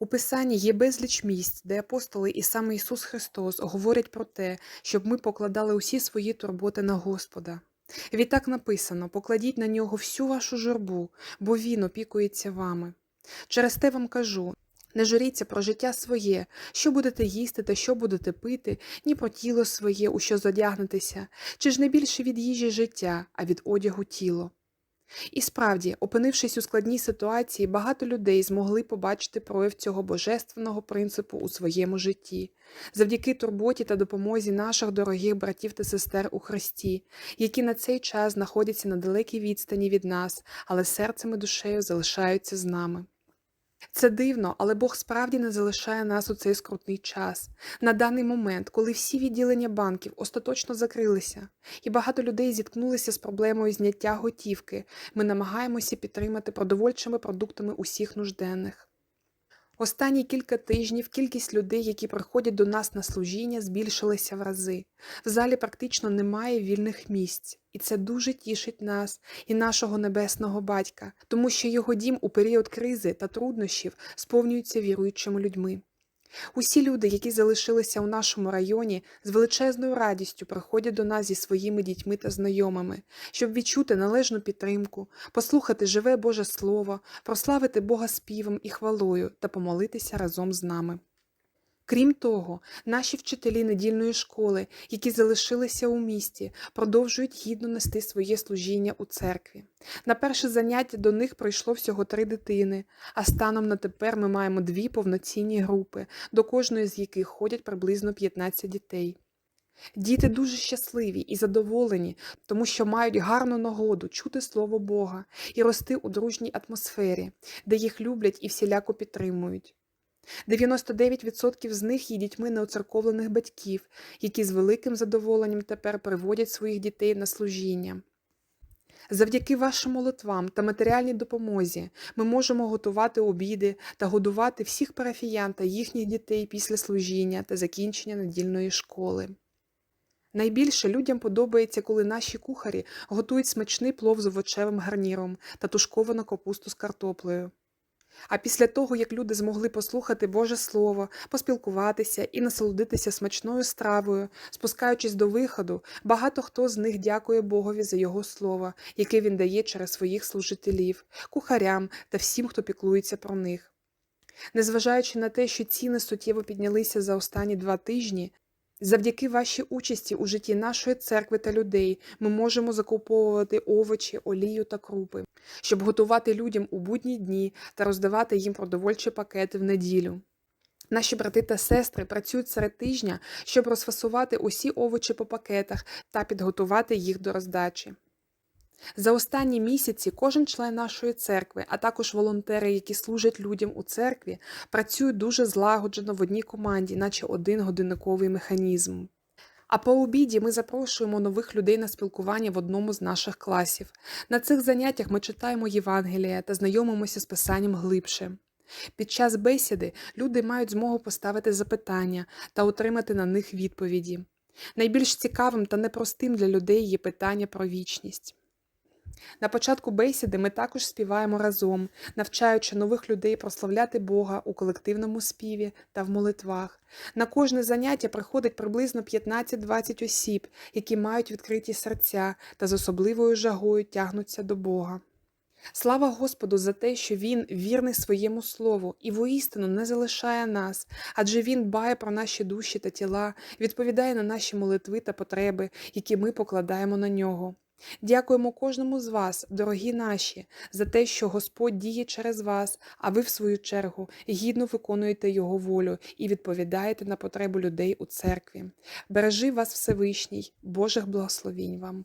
У Писанні є безліч місць, де апостоли і саме Ісус Христос говорять про те, щоб ми покладали усі свої турботи на Господа. Відтак написано: покладіть на нього всю вашу журбу, бо Він опікується вами. Через те вам кажу. Не журіться про життя своє, що будете їсти та що будете пити, ні про тіло своє, у що задягнетеся, чи ж не більше від їжі життя, а від одягу тіло. І справді, опинившись у складній ситуації, багато людей змогли побачити прояв цього божественного принципу у своєму житті, завдяки турботі та допомозі наших дорогих братів та сестер у Христі, які на цей час знаходяться на далекій відстані від нас, але серцем і душею залишаються з нами. Це дивно, але Бог справді не залишає нас у цей скрутний час, на даний момент, коли всі відділення банків остаточно закрилися, і багато людей зіткнулися з проблемою зняття готівки. Ми намагаємося підтримати продовольчими продуктами усіх нужденних. Останні кілька тижнів кількість людей, які приходять до нас на служіння, збільшилася в рази. В залі практично немає вільних місць, і це дуже тішить нас і нашого небесного батька, тому що його дім у період кризи та труднощів сповнюється віруючими людьми. Усі люди, які залишилися у нашому районі, з величезною радістю приходять до нас зі своїми дітьми та знайомими, щоб відчути належну підтримку, послухати живе Боже Слово, прославити Бога співом і хвалою та помолитися разом з нами. Крім того, наші вчителі недільної школи, які залишилися у місті, продовжують гідно нести своє служіння у церкві. На перше заняття до них прийшло всього три дитини, а станом на тепер ми маємо дві повноцінні групи, до кожної з яких ходять приблизно 15 дітей. Діти дуже щасливі і задоволені, тому що мають гарну нагоду чути Слово Бога і рости у дружній атмосфері, де їх люблять і всіляко підтримують. 99% з них є дітьми неоцерковлених батьків, які з великим задоволенням тепер приводять своїх дітей на служіння. Завдяки вашим молитвам та матеріальній допомозі ми можемо готувати обіди та годувати всіх парафіян та їхніх дітей після служіння та закінчення недільної школи. Найбільше людям подобається, коли наші кухарі готують смачний плов з овочевим гарніром та тушковану капусту з картоплею. А після того, як люди змогли послухати Боже Слово, поспілкуватися і насолодитися смачною стравою, спускаючись до виходу, багато хто з них дякує Богові за Його слово, яке він дає через своїх служителів, кухарям та всім, хто піклується про них. Незважаючи на те, що ціни суттєво піднялися за останні два тижні, Завдяки вашій участі у житті нашої церкви та людей ми можемо закуповувати овочі, олію та крупи, щоб готувати людям у будні дні та роздавати їм продовольчі пакети в неділю. Наші брати та сестри працюють серед тижня, щоб розфасувати усі овочі по пакетах та підготувати їх до роздачі. За останні місяці кожен член нашої церкви, а також волонтери, які служать людям у церкві, працюють дуже злагоджено в одній команді, наче один годинниковий механізм. А по обіді ми запрошуємо нових людей на спілкування в одному з наших класів. На цих заняттях ми читаємо Євангелія та знайомимося з писанням глибше. Під час бесіди люди мають змогу поставити запитання та отримати на них відповіді. Найбільш цікавим та непростим для людей є питання про вічність. На початку бесіди ми також співаємо разом, навчаючи нових людей прославляти Бога у колективному співі та в молитвах. На кожне заняття приходить приблизно 15-20 осіб, які мають відкриті серця та з особливою жагою тягнуться до Бога. Слава Господу за те, що Він вірний своєму слову і воістину не залишає нас, адже Він дбає про наші душі та тіла, відповідає на наші молитви та потреби, які ми покладаємо на нього. Дякуємо кожному з вас, дорогі наші, за те, що Господь діє через вас, а ви, в свою чергу, гідно виконуєте Його волю і відповідаєте на потребу людей у церкві. Бережи вас Всевишній, Божих благословінь вам.